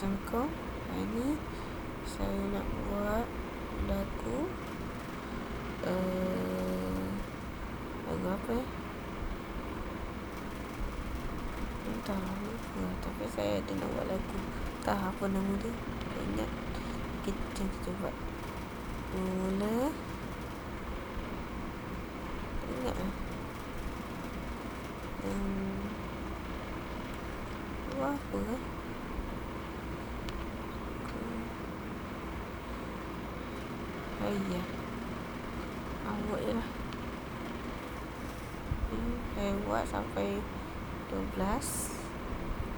Assalamualaikum Hari ni Saya nak buat Lagu uh, Lagu apa eh? Entah lupa Tapi saya ada nak buat lagu Tak apa nama dia Tak ingat Kita, kita buat. Mula. Ingat lah Hmm. Buat apa eh Ayah Awak je lah hmm, Saya buat sampai 12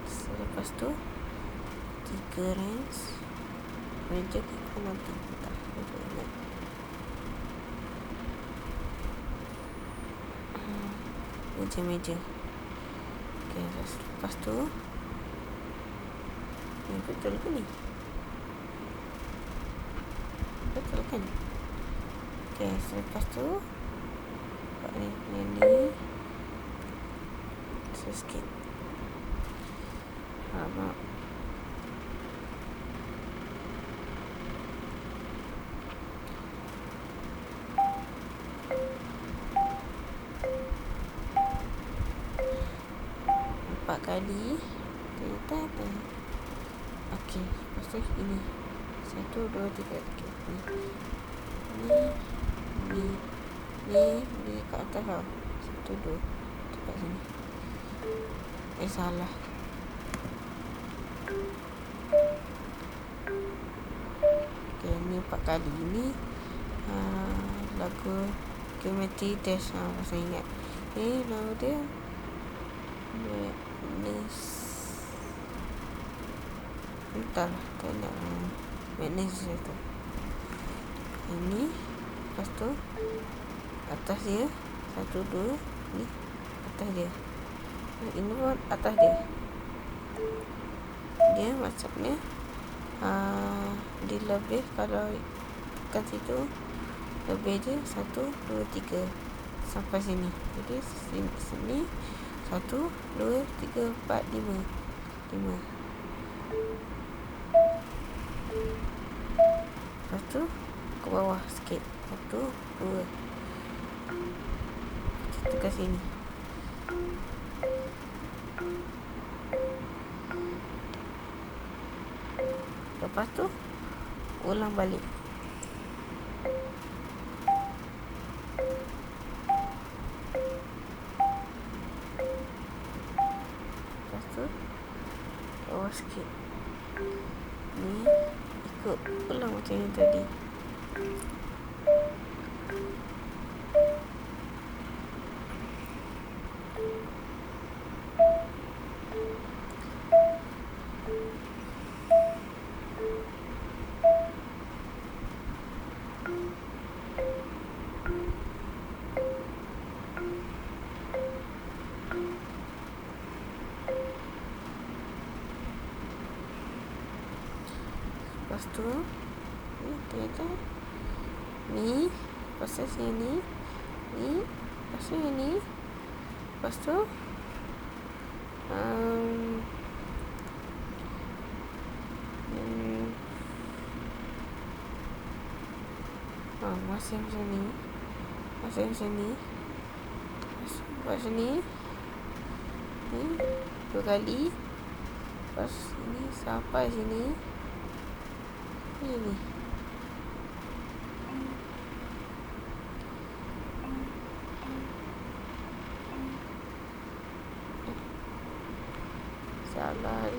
Selepas tu Tiga range. Meja kita nanti Tak Saya ingat. Meja-meja Okay, lepas tu Ni betul ke ni? Betul kan? Okay, selepas tu Buat ni, ni, ni. Sikit. Alamak Empat kali. Kita Okey, lepas tu ini Satu, dua, tiga okay. Ni Ni Ni Ni kat atas tau Satu, dua Dekat sini Eh, salah Okay, ni empat kali Ni uh, Lagu Geometry Dash ha, Masa ingat Ni nama dia Madness Entah lah Tak nak Madness je tu. Ini Lepas tu Atas dia Satu dua Ni Atas dia. Ini pun atas dia. Dia macamnya uh, Dia lebih Kalau Kat situ Lebih je Satu Dua Tiga. Sampai sini. Jadi sini, sini Satu Dua Tiga Empat Lima. Lima Lepas tu Ke bawah sikit. Satu Dua. Kita ke sini. Lepas tu Ulang balik. Lepas tu Bawah sikit. Ni Ikut tadi. Lepas tu Ni ternyata Ni Lepas tu sini. Ni Lepas tu ni Lepas tu um, oh, Masih macam ni. Masih macam ni. Lepas sini Ni. Dua kali. Lepas ni Sampai sini trả lại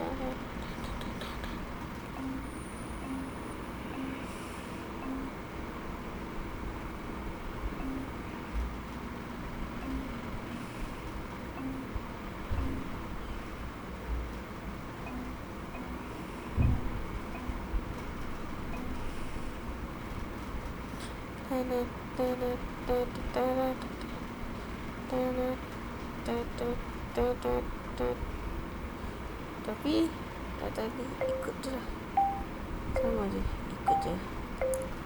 Thank you. たび、たび、いくつだ。3文字、いくつ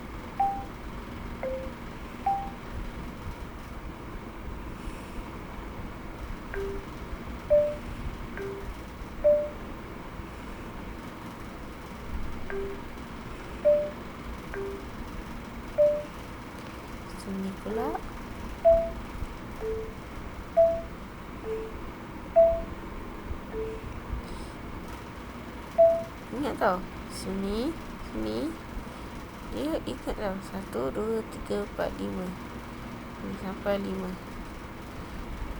tau. Sini Sini. Dia ingat tau. Satu, dua, tiga, empat, lima. Ni sampai lima.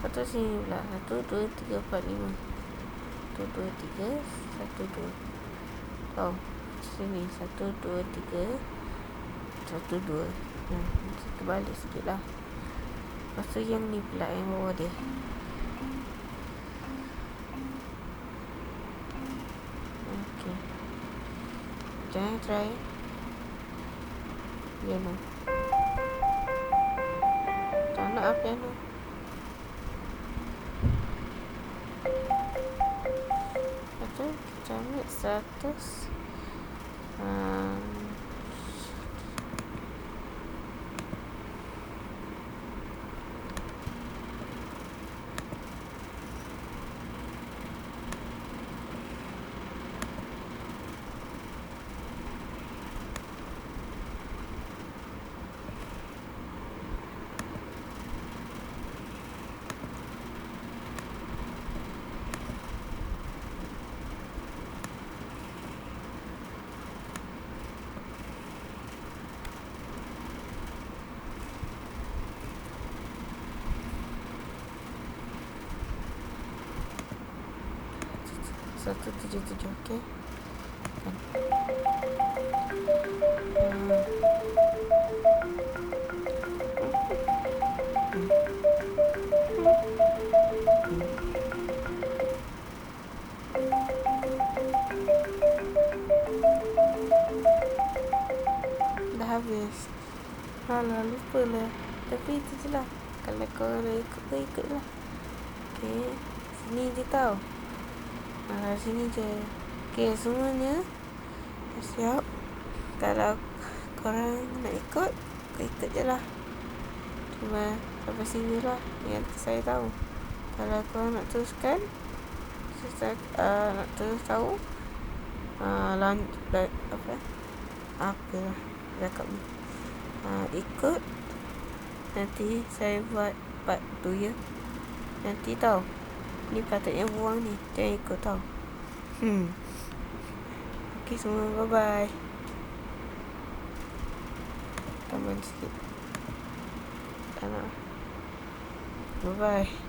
Lepas tu sini pula. Satu, dua, tiga, empat, lima. Satu, dua, tiga. Satu, dua. Tau Sini. Satu, dua, tiga. Satu, dua. Hmm, kita balik sikit lah. Lepas tu yang ni pula Yang bawah dia Jangan try. Piano Tak nak lah piano Lepas tu kita ambil seratus. Um, satu tujuh tujuh okey Alah lupa lah Tapi itu je lah Kalau nak ikut kau ikut lah Okay Sini je tau Ha, sini je. Okey, semuanya dah siap. Kalau korang nak ikut, ikut je lah. Cuma sampai sini lah yang saya tahu. Kalau korang nak teruskan, saya uh, nak terus tahu, uh, lanjut, apa, apa lah, cakap ni. Uh, ikut, nanti saya buat part tu ya. Nanti tahu. Ni patutnya buang ni Jangan ikut tau. Hmm. Okay semua bye bye Tambah sikit. Tak nak. Bye bye